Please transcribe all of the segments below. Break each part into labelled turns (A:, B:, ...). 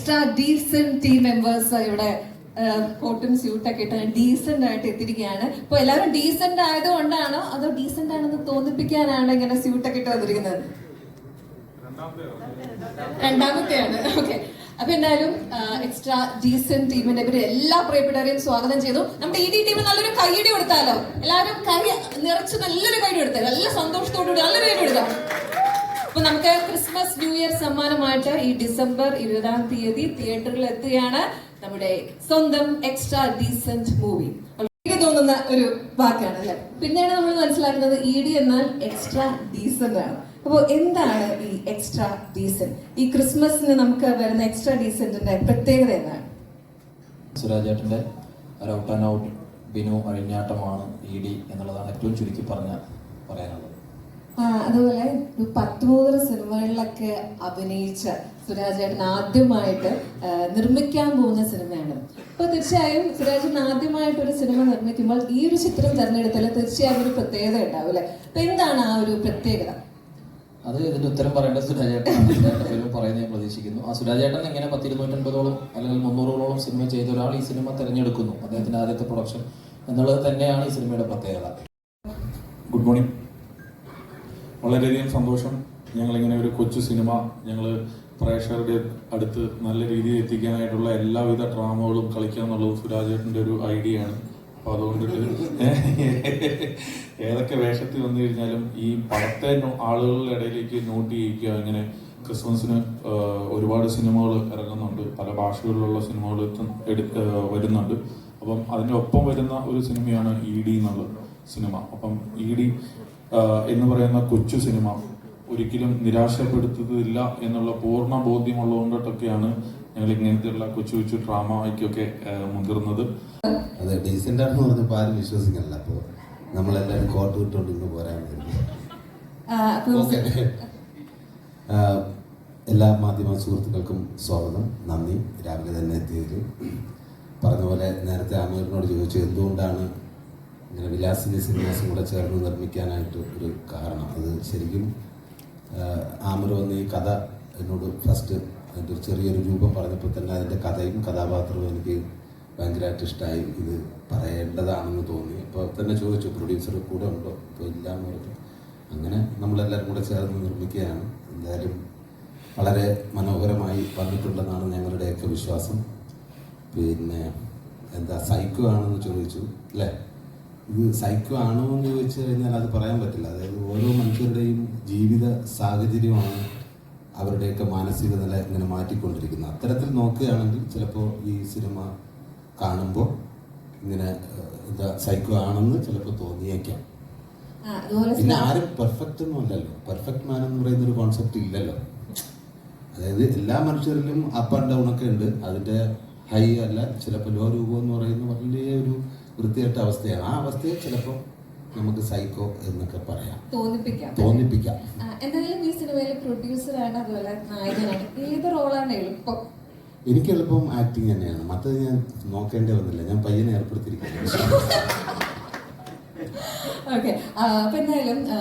A: Extra decent team members ഇവിടെ കോട്ടും സ്യൂട്ടൊക്കെ ഇട്ട് ഡീസെന്റ് ആയിട്ട് എത്തിയിരിക്കുകയാണ്. അപ്പൊ എല്ലാവരും ഡീസന്റ് ആയതുകൊണ്ടാണോ അതോ ഡീസെന്റ് ആണെന്ന് തോന്നിപ്പിക്കാനാണ് ഇങ്ങനെ സ്യൂട്ടൊക്കെ ഇട്ട് വന്നിരിക്കുന്നത്? രണ്ടാമത്തെയാണ്. ഓക്കെ അപ്പൊ എന്തായാലും എക്സ്ട്രാ ഡീസന്റ് ടീമിന്റെ ഇവർ എല്ലാ പ്രിയപ്പെട്ടവരെയും സ്വാഗതം ചെയ്തു നമ്മുടെ ഇ ഡി ടീമിന് നല്ലൊരു കൈയടി കൊടുത്താലോ? എല്ലാവരും കൈ നിറച്ച് നല്ലൊരു കൈയടി കൊടുത്തേ. നല്ല സന്തോഷത്തോടു കൂടി നല്ലൊരു കൈയടി കൊടുക്കാം അപ്പൊ നമുക്ക് ക്രിസ്മസ് ന്യൂ ഇയർ സമ്മാനമായിട്ട് ഈ ഡിസംബർ ഇരുപതാം തീയതി തിയേറ്ററിൽ എത്തുകയാണ് നമ്മുടെ സ്വന്തം എക്സ്ട്രാ ഡീസന്റ് മൂവി. എനിക്ക് തോന്നുന്ന ഒരു വാക്കാണ് അല്ലെ? പിന്നെയാണ് നമ്മൾ മനസ്സിലാക്കുന്നത് ഇ ഡി എന്നാൽ എക്സ്ട്രാ ഡീസന്റ് ആണ്. അപ്പോൾ എന്താണ് ഈ എക്സ്ട്രാ ഡീസന്റ് ഈ ക്രിസ്മസിന് നമുക്ക് വരുന്ന എക്സ്ട്രാ ഡീസന്റിന്റെ പ്രത്യേകത എന്താണ്?
B: സുരാജേട്ടന്റെ ഒരു ഔട്ട് ബിനു അഴിഞ്ഞാട്ടമാണ് ഇ ഡി എന്നുള്ളതാണ് ഏറ്റവും ചുരുക്കി പറഞ്ഞ പറയാനുള്ളത്.
A: അതുപോലെ ഒരു പത്ത് മൂന്നര സിനിമകളിലൊക്കെ അഭിനയിച്ച സുരാജേട്ടൻ ആദ്യമായിട്ട് നിർമ്മിക്കാൻ പോകുന്ന സിനിമയാണ്. അപ്പൊ തീർച്ചയായും സുരാജേട്ടൻ ആദ്യമായിട്ട് ഒരു സിനിമ നിർമ്മിക്കുമ്പോൾ ഈ ഒരു ചിത്രം തിരഞ്ഞെടുത്താൽ തീർച്ചയായും ഒരു പ്രത്യേകത ഉണ്ടാവും അല്ലെ? അപ്പൊ എന്താണ് ആ ഒരു പ്രത്യേകത?
B: അത് ഇതിന്റെ ഉത്തരം പറയേണ്ട സുരാജേട്ടൻ പറയുന്നത് ഞാൻ പ്രതീക്ഷിക്കുന്നു. ആ സുരാജേട്ടൻ ഇങ്ങനെ പത്തിരുന്നൂറ്റൻപതോളം അല്ലെങ്കിൽ മുന്നൂറോളം സിനിമ ചെയ്ത ഒരാൾ ഈ സിനിമ തിരഞ്ഞെടുക്കുന്നു. അദ്ദേഹത്തിന്റെ ആദ്യത്തെ പ്രൊഡക്ഷൻ എന്നുള്ളത് തന്നെയാണ് ഈ സിനിമയുടെ പ്രത്യേകത.
C: Good morning. വളരെയധികം സന്തോഷം. ഞങ്ങളിങ്ങനെ ഒരു കൊച്ചു സിനിമ ഞങ്ങൾ പ്രേക്ഷകരുടെ അടുത്ത് നല്ല രീതിയിൽ എത്തിക്കാനായിട്ടുള്ള എല്ലാവിധ ഡ്രാമകളും കളിക്കുക എന്നുള്ളത് സുരാജേട്ടന്റെ ഒരു ഐഡിയ ആണ് അപ്പോൾ അതുകൊണ്ടിട്ട് ഏതൊക്കെ വേഷത്തിൽ വന്നു കഴിഞ്ഞാലും ഈ പടത്തെ ആളുകളുടെ ഇടയിലേക്ക് നോട്ട് ചെയ്യിക്കുക ഇങ്ങനെ ക്രിസ്മസിന് ഒരുപാട് സിനിമകൾ ഇറങ്ങുന്നുണ്ട്. പല ഭാഷകളിലുള്ള സിനിമകൾ വരുന്നുണ്ട്. അപ്പം അതിന്റെ ഒപ്പം വരുന്ന ഒരു സിനിമയാണ് ഇ ഡി എന്നുള്ള സിനിമ. അപ്പം ഇ ഡി എന്ന് പറയുന്ന കൊച്ചു സിനിമ ഒരിക്കലും നിരാശപ്പെടുത്തുന്നില്ല എന്നുള്ള പൂർണ ബോധ്യമുള്ളതുകൊണ്ടൊക്കെയാണ് ഞങ്ങൾ ഇങ്ങനത്തെയുള്ള കൊച്ചു കൊച്ചു ഡ്രാമയ്ക്കൊക്കെ മുതിർന്നത്.
D: അതെ ഡീസെന്റ് ആണെന്ന് പറഞ്ഞപ്പോൾ ആരും വിശ്വസിക്കണില്ല അപ്പോൾ നമ്മളെല്ലാവരും കോട്ട് വിട്ടുകൊണ്ട് ഇന്ന് പോരാൻ എല്ലാ മാധ്യമ സുഹൃത്തുക്കൾക്കും സ്വാഗതം. നന്ദി. രാവിലെ തന്നെ എത്തിയത് പറഞ്ഞ പോലെ നേരത്തെ ആമീറിനോട് ചോദിച്ചു എന്തുകൊണ്ടാണ് ഇങ്ങനെ വിലാസിനി സിനിമാസും കൂടെ ചേർന്ന് നിർമ്മിക്കാനായിട്ട് ഒരു കാരണം. അത് ശരിക്കും ആമിർ വന്ന് ഈ കഥ എന്നോട് ഫസ്റ്റ് അതിന്റെ ഒരു ചെറിയൊരു രൂപം പറഞ്ഞപ്പോൾ തന്നെ അതിന്റെ കഥയും കഥാപാത്രവും എനിക്ക് ഭയങ്കരമായിട്ട് ഇഷ്ടമായി ഇത് പറയേണ്ടതാണെന്ന് തോന്നി. അപ്പോൾ തന്നെ ചോദിച്ചു പ്രൊഡ്യൂസർ കൂടെ ഉണ്ടോ? ഇപ്പോൾ ഇല്ല എന്ന് പറഞ്ഞു. അങ്ങനെ നമ്മളെല്ലാവരും കൂടെ ചേർന്ന് നിർമ്മിക്കുകയാണ്. എന്തായാലും വളരെ മനോഹരമായി വന്നിട്ടുണ്ടെന്നാണ് ഞങ്ങളുടെയൊക്കെ വിശ്വാസം. പിന്നെ എന്താ സൈക്കോ ആണെന്ന് ചോദിച്ചു അല്ലേ? ഇത് സൈക്കോ ആണോ എന്ന് ചോദിച്ചു കഴിഞ്ഞാൽ അത് പറയാൻ പറ്റില്ല. അതായത് ഓരോ മനുഷ്യരുടെയും ജീവിത സാഹചര്യമാണ് അവരുടെയൊക്കെ മാനസിക നില ഇങ്ങനെ മാറ്റിക്കൊണ്ടിരിക്കുന്നത്. അത്തരത്തിൽ നോക്കുകയാണെങ്കിൽ ചിലപ്പോൾ ഈ സിനിമ കാണുമ്പോൾ ഇങ്ങനെ എന്താ സൈക്കോ ആണെന്ന് ചിലപ്പോൾ തോന്നിയേക്കാം. പിന്നെ ആരും പെർഫെക്റ്റ് ഒന്നും അല്ലല്ലോ. പെർഫെക്റ്റ് മാൻ എന്ന് പറയുന്ന ഒരു കോൺസെപ്റ്റ് ഇല്ലല്ലോ. അതായത് എല്ലാ മനുഷ്യരിലും അപ്പ് ആൻഡ് ഡൗൺ ഒക്കെ ഉണ്ട്. അതിന്റെ ഹൈ അല്ല ചിലപ്പോൾ ലോ രൂപം എന്ന് പറയുന്ന വലിയ ഒരു വൃത്തികെട്ട അവസ്ഥയാണ്. ആ അവസ്ഥയെ ചിലപ്പോൾ നമുക്ക് സൈക്കോ എന്നൊക്കെ പറയാം.
A: തോന്നിപ്പിക്കാം.
D: തോന്നിപ്പിക്കാം.
A: എന്തായാലും ഈ സിനിമയിലെ പ്രൊഡ്യൂസറാണ് അതുപോലെ നായകനാണ്. ഏത് റോളാണ് എളുപ്പം?
D: എനിക്ക് എളുപ്പം ആക്ടിങ് തന്നെയാണ്. മറ്റത് ഞാൻ നോക്കേണ്ടി വന്നില്ല. ഞാൻ പയ്യനെ ഏർപ്പെടുത്തിയിരിക്കുന്നു
A: ഓക്കെ അപ്പൊ എന്തായാലും ആ,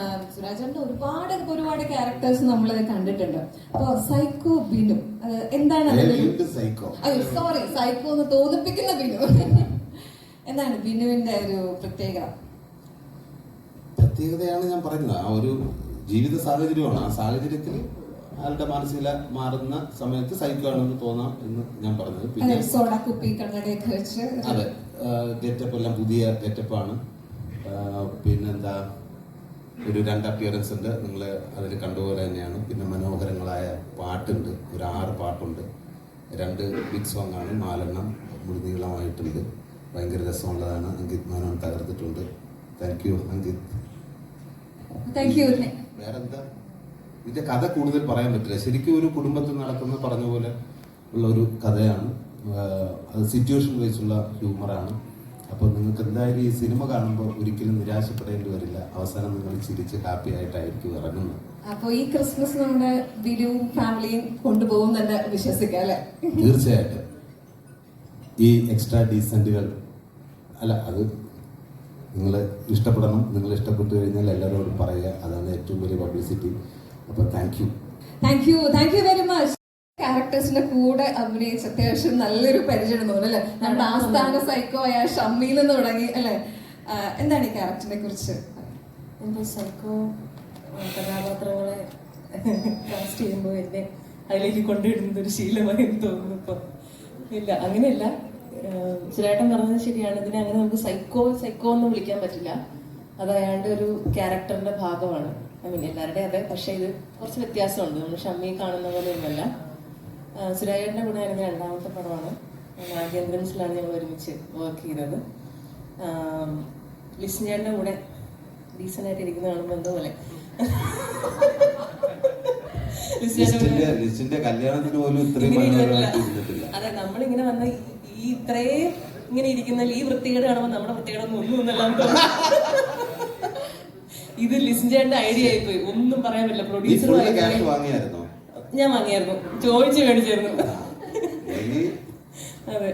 A: ഒരുപാട് ഒരുപാട് ക്യാരക്ടേഴ്സ് നമ്മൾ കണ്ടിട്ടുണ്ട്. അപ്പൊ സൈക്കോ ബിനു എന്താണ്
D: സൈക്കോ
A: സോറി സൈക്കോ എന്ന് തോന്നിപ്പിക്കുന്ന ബിനു. എന്താണ് ബിനുവിന്റെ ഒരു പ്രത്യേകത?
D: പ്രത്യേകതയാണ് ഞാൻ പറയുന്നത്. ആ ഒരു ജീവിത സാഹചര്യമാണ്. ആ സാഹചര്യത്തിൽ ആളുടെ മാനസിക മാറുന്ന സമയത്ത് സഹിക്കുകയാണെന്ന് തോന്നാം എന്ന് ഞാൻ പറഞ്ഞത്. പിന്നെ
A: കണ്ണടയൊക്കെ വെച്ച്.
D: അതെ ഗെറ്റപ്പ് എല്ലാം പുതിയ ഗെറ്റപ്പാണ്. പിന്നെന്താ ഒരു രണ്ട് അപ്പിയറൻസ് ഉണ്ട്. നിങ്ങൾ അതിൽ കണ്ടുപോലെ തന്നെയാണ്. പിന്നെ മനോഹരങ്ങളായ പാട്ടുണ്ട്. ഒരു ആറ് പാട്ടുണ്ട്. രണ്ട് ബിഗ് സോങ് ആണ്. നാലെണ്ണം മുഴുനീളമായിട്ടുണ്ട്. ഭയങ്കര രസമുള്ളതാണ്. Ankit Menon തകർത്തിട്ടുണ്ട്. Thank you Ankit. വേറെന്താ? ഇതിന്റെ കഥ കൂടുതൽ പറയാൻ പറ്റില്ല. ശരിക്കും ഒരു കുടുംബത്തിൽ നടക്കുന്ന പറഞ്ഞ പോലെ ഉള്ള ഒരു കഥയാണ്. അത് സിറ്റുവേഷൻ വൈസുള്ള ഹ്യൂമറാണ് അപ്പോൾ നിങ്ങൾക്ക് എന്തായാലും ഈ സിനിമ കാണുമ്പോൾ ഒരിക്കലും നിരാശപ്പെടേണ്ടി വരില്ല. അവസാനം നിങ്ങൾ ചിരിച്ച് ഹാപ്പി ആയിട്ടായിരിക്കും ഇറങ്ങുന്നത്.
A: അപ്പോൾ ഈ ക്രിസ്മസ് നമ്മുടെ ബിനുവും ഫാമിലിയും കൊണ്ടുപോകും തന്നെ വിശ്വസിക്കാം അല്ലെ?
D: തീർച്ചയായിട്ടും. ഈ എക്സ്ട്രാ ഡീസന്റുകൾ അല്ല അത് നിങ്ങൾ ഇഷ്ടപ്പെടണം. നിങ്ങൾ ഇഷ്ടപ്പെട്ടു കഴിഞ്ഞാൽ എല്ലാവരോടും പറയുക. അതാണ് ഏറ്റവും വലിയ പബ്ലിസിറ്റി അപ്പോൾ thank you
A: thank you thank you very much ക്യാരക്ടേഴ്സിന്റെ കൂടെ അഭിനയിച്ച് അത്യാവശ്യം നല്ലൊരു പരിചയം തോന്നുന്നു അല്ലെ? നമ്മുടെ ആസ്ഥാന സൈക്കോ ആയ ഷമ്മിയിൽ നിന്ന് തുടങ്ങി അല്ലെ? എന്താണ് ഈ ക്യാരക്ടറിനെ കുറിച്ച്?
E: എന്റെ സൈക്കോ കഥാപാത്രങ്ങളെ കാസ്റ്റ് ചെയ്യുമ്പോൾ എന്നെ അതിലേക്ക് കൊണ്ടുവിടുന്നത് ഒരു ശീലമായി തോന്നുന്നു ഇപ്പൊ. ഇല്ല അങ്ങനെയല്ല. സുരേട്ടൻ പറഞ്ഞത് ശരിയാണ്. ഇതിനെ അങ്ങനെ നമുക്ക് സൈക്കോ സൈക്കോ എന്ന് വിളിക്കാൻ പറ്റില്ല. അത് അയാളുടെ ഒരു ക്യാരക്ടറിന്റെ ഭാഗമാണ്. ഐ മീൻ എല്ലാവരുടെയും അതെ. പക്ഷെ ഇത് കുറച്ച് വ്യത്യാസമുണ്ട്. നമ്മൾ ഷമ്മി കാണുന്ന പോലെയൊന്നുമല്ല സുരാജേട്ടന്റെ കൂടെ ആയിരുന്നു രണ്ടാമത്തെ പടമാണ്. നാഗേന്ദ്രൻസിലാണ് ഞങ്ങൾ ഒരുമിച്ച് വർക്ക് ചെയ്തത്. ലിസ്നേറിന്റെ കൂടെ ഡീസന്റ് ആയിട്ട് ഇരിക്കുന്ന കാണുമ്പോൾ എന്തോ പോലെ. ലിസ്നേറിന്റെ
D: ലിസ്റ്റിന്റെ
E: കൂടെ
D: ലിസ്റ്റിന്റെ കല്യാണത്തിന് പോലും ഇത്രയും
E: ഇങ്ങനെ
D: മനോഹരമായിട്ട്
E: ഇരുന്നിട്ടില്ല.
D: ഇരുന്നിട്ടില്ല.
E: അതെ നമ്മളിങ്ങനെ വന്ന ഇത്രയും ഇങ്ങനെ ഇരിക്കുന്ന ഈ വൃത്തികേട് കാണുമ്പോൾ നമ്മുടെ വൃത്തികേട് ഒന്നും ഒന്നും ഇത്. ഇത് ലിസിൻചേട്ടന്റെ ഐഡിയ ആയിപ്പോയി. ഒന്നും പറയാൻ പറ്റില്ല. പ്രൊഡ്യൂസർ ഞാൻ വാങ്ങിയായിരുന്നു. ചോദിച്ചു മേടിച്ചായിരുന്നു.
D: എനിക്ക്
E: അതെ.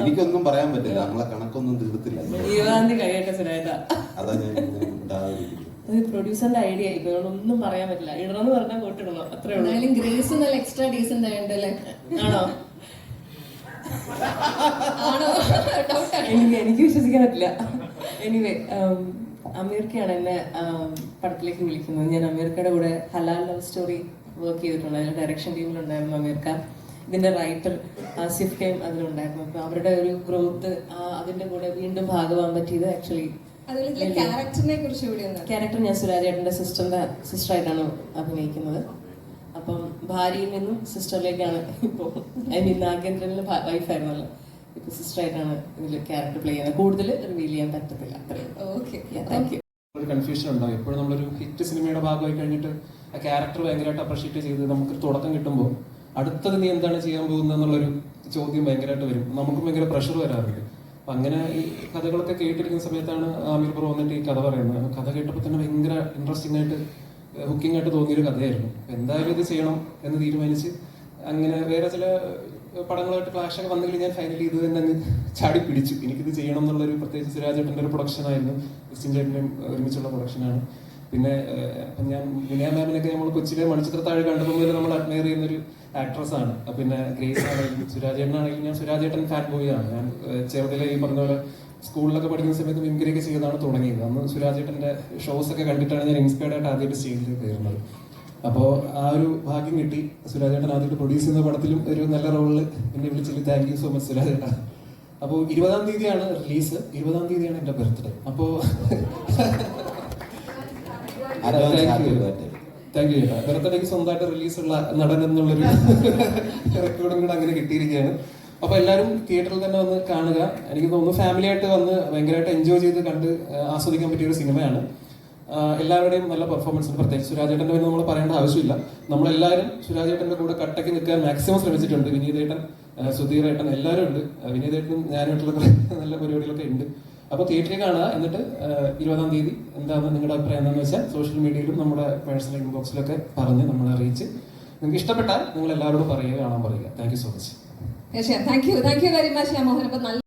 D: എനിക്കൊന്നും പറയാൻ പറ്റില്ല. നമ്മളെ കണക്കൊന്നും തീർത്തില്ല.
E: ഇരുപതാം തീയതി കഴിയട്ടെ
D: അതാ ഞാൻ
E: അത് പ്രൊഡ്യൂസറിന്റെ ഐഡിയ ആയിപ്പോയി ഒന്നും പറയാൻ പറ്റില്ല. ഇടണമെന്ന് പറഞ്ഞാൽ പോട്ടിടണം. അത്രേ ഉള്ളൂ.
A: ഗ്രേസ് നല്ല എക്സ്ട്രാ ഡീസന്റ് ആയിട്ടുണ്ട് അല്ലേ
E: ആണോ?
A: ആണോ?
E: എനിക്ക് എനിക്ക് വിശ്വസിക്കാൻ പറ്റില്ല. എനിവേ അമീർക്കയാണ് എന്നെ um, പടത്തിലേക്ക് വിളിക്കുന്നത്. ഞാൻ അമീർക്കയുടെ കൂടെ ഹലാൽ ലവ് സ്റ്റോറി വർക്ക് ചെയ്തിട്ടുണ്ട്. അതിന്റെ ഡയറക്ഷൻ ടീമിലുണ്ടായിരുന്നു അമീർക്ക. ഇതിന്റെ റൈറ്റർ ആസിഫ് ടൈം അതിലുണ്ടായിരുന്നു അപ്പൊ അവരുടെ ഒരു ഗ്രോത്ത് അതിന്റെ കൂടെ വീണ്ടും ഭാഗമാകാൻ പറ്റിയത് ആക്ച്വലി
A: ക്യാരക്ടറിനെ കുറിച്ച്
E: ക്യാരക്ടർ ഞാൻ സുരാജേട്ടന്റെ സിസ്റ്ററിന്റെ സിസ്റ്ററായിട്ടാണ് അഭിനയിക്കുന്നത്. അപ്പം ഭാര്യയിൽ നിന്നും സിസ്റ്ററിലേക്കാണ് ഇപ്പോൾ ഐ മീൻ നാഗേന്ദ്രനിൽ വൈഫായിരുന്നല്ലോ ഇപ്പൊ സിസ്റ്ററായിട്ടാണ് ഇതിൽ ക്യാരക്ടർ പ്ലേ ചെയ്യുന്നത്. കൂടുതൽ റിവീൽ ചെയ്യാൻ പറ്റത്തില്ല. അത്രയും
A: ഓക്കെ
E: താങ്ക് യു
F: ഒരു കൺഫ്യൂഷൻ ഉണ്ടാവും. എപ്പോഴും നമ്മളൊരു ഹിറ്റ് സിനിമയുടെ ഭാഗമായി കഴിഞ്ഞിട്ട് ആ ക്യാരക്ടർ ഭയങ്കരമായിട്ട് അപ്രീഷിയേറ്റ് ചെയ്ത് നമുക്ക് തുടക്കം കിട്ടുമ്പോൾ അടുത്തത് നീ എന്താണ് ചെയ്യാൻ പോകുന്നത് എന്നുള്ളൊരു ചോദ്യം ഭയങ്കരമായിട്ട് വരും. നമുക്കും ഭയങ്കര പ്രഷർ വരാറുണ്ട്. അപ്പൊ അങ്ങനെ ഈ കഥകളൊക്കെ കേട്ടിരിക്കുന്ന സമയത്താണ് ആമിർ ബ്രോ വന്നിട്ട് ഈ കഥ പറയുന്നത്. കഥ കേട്ടപ്പോൾ തന്നെ ഭയങ്കര ഇൻട്രസ്റ്റിംഗ് ആയിട്ട് ഹുക്കിംഗ് ആയിട്ട് തോന്നിയൊരു കഥയായിരുന്നു. എന്തായാലും ഇത് ചെയ്യണം എന്ന് തീരുമാനിച്ച് അങ്ങനെ വേറെ ചില പടങ്ങളായിട്ട് ക്ലാഷ് ഒക്കെ വന്നെങ്കിൽ ഞാൻ ഫൈനലി ഇത് തന്നെ അങ്ങ് ചാടി പിടിച്ചു. എനിക്കിത് ചെയ്യണം എന്നുള്ളൊരു പ്രത്യേകിച്ച് സുരാജേട്ടന്റെ ഒരു പ്രൊഡക്ഷൻ ആയിരുന്നു. ക്രിസ്ത്യൻ ചേട്ടന്റെയും ഒരുമിച്ചുള്ള പ്രൊഡക്ഷനാണ് പിന്നെ ഞാൻ വിനയ മാമിനൊക്കെ നമ്മൾ കൊച്ചിലെ മണിച്ചിത്രത്താഴ് കണ്ടപ്പോൾ മുതൽ നമ്മൾ അഡ്മയർ ചെയ്യുന്ന ഒരു ആക്ട്രസ് ആണ്. പിന്നെ ഗ്രേസ് ആണെങ്കിലും സുരാജേട്ടനാണെങ്കിലും ഞാൻ സുരാജേട്ടൻ ഫാൻ ബോയ് ആണ്. ഞാൻ ചെറുതിലെ ഈ പറഞ്ഞ പോലെ സ്കൂളിലൊക്കെ പഠിക്കുന്ന സമയത്ത് മിമിക്രി ഒക്കെ ചെയ്താണ് തുടങ്ങിയത്. അന്ന് സുരാജേട്ടന്റെ ഷോസ് ഒക്കെ കണ്ടിട്ടാണ് ഞാൻ ഇൻസ്പയർഡ് ആയിട്ട് ആദ്യമായിട്ട് സ്റ്റേജിൽ കയറുന്നത്. അപ്പോൾ ആ ഒരു ഭാഗ്യം കിട്ടി. സുരാജേട്ടൻ ആദ്യമായിട്ട് പ്രൊഡ്യൂസ് ചെയ്യുന്ന പടത്തിലും ഒരു നല്ല റോളിൽ എന്നെ വിളിച്ചില്ല താങ്ക് യു സോ മച്ച് സുരാജേട്ട. അപ്പോൾ ഇരുപതാം തീയതിയാണ് റിലീസ് ഇരുപതാം തീയതിയാണ് എന്റെ ബർത്ത്ഡേ അപ്പോൾ. താങ്ക് യു ബർത്ത്ഡേക്ക് സ്വന്തമായിട്ട് റിലീസുള്ള നടൻ എന്നുള്ളൊരു റെക്കോർഡും കൂടെ അങ്ങനെ കിട്ടിയിരിക്കുകയാണ്. അപ്പൊ എല്ലാവരും തിയേറ്ററിൽ തന്നെ വന്ന് കാണുക. എനിക്ക് തോന്നുന്നു ഫാമിലി ആയിട്ട് വന്ന് ഭയങ്കരമായിട്ട് എൻജോയ് ചെയ്ത് കണ്ട് ആസ്വദിക്കാൻ പറ്റിയ ഒരു സിനിമയാണ്. എല്ലാവരുടെയും നല്ല പെർഫോമൻസ് പ്രത്യേകിച്ച് സുരാജേട്ടന്റെ പിന്നെ നമ്മൾ പറയേണ്ട ആവശ്യമില്ല. നമ്മളെല്ലാവരും സുരാജേട്ടന്റെ കൂടെ കട്ടയ്ക്ക് നിൽക്കാൻ മാക്സിമം ശ്രമിച്ചിട്ടുണ്ട്. വിനീതേട്ടൻ സുധീറേട്ടൻ എല്ലാവരും ഉണ്ട്. വിനീതേട്ടനും ഞാനായിട്ടുള്ള നല്ല പരിപാടികളൊക്കെ ഉണ്ട്. അപ്പോൾ തിയേറ്ററിൽ കാണുക എന്നിട്ട് ഇരുപതാം തീയതി എന്താണ് നിങ്ങളുടെ അഭിപ്രായം എന്താണെന്ന് വെച്ചാൽ സോഷ്യൽ മീഡിയയിലും നമ്മുടെ പേഴ്സണൽ ഇൻബോക്സിലൊക്കെ പറഞ്ഞ് നമ്മളെ അറിയിച്ച് നിങ്ങൾക്ക് ഇഷ്ടപ്പെട്ടാൽ നിങ്ങൾ എല്ലാവരോടും പറയുക കാണാൻ പറയുക. താങ്ക് സോ മച്ച്
A: തീർച്ചയായും thank you thank you very much ഞാൻ മോഹൻ അപ്പൊ നല്ല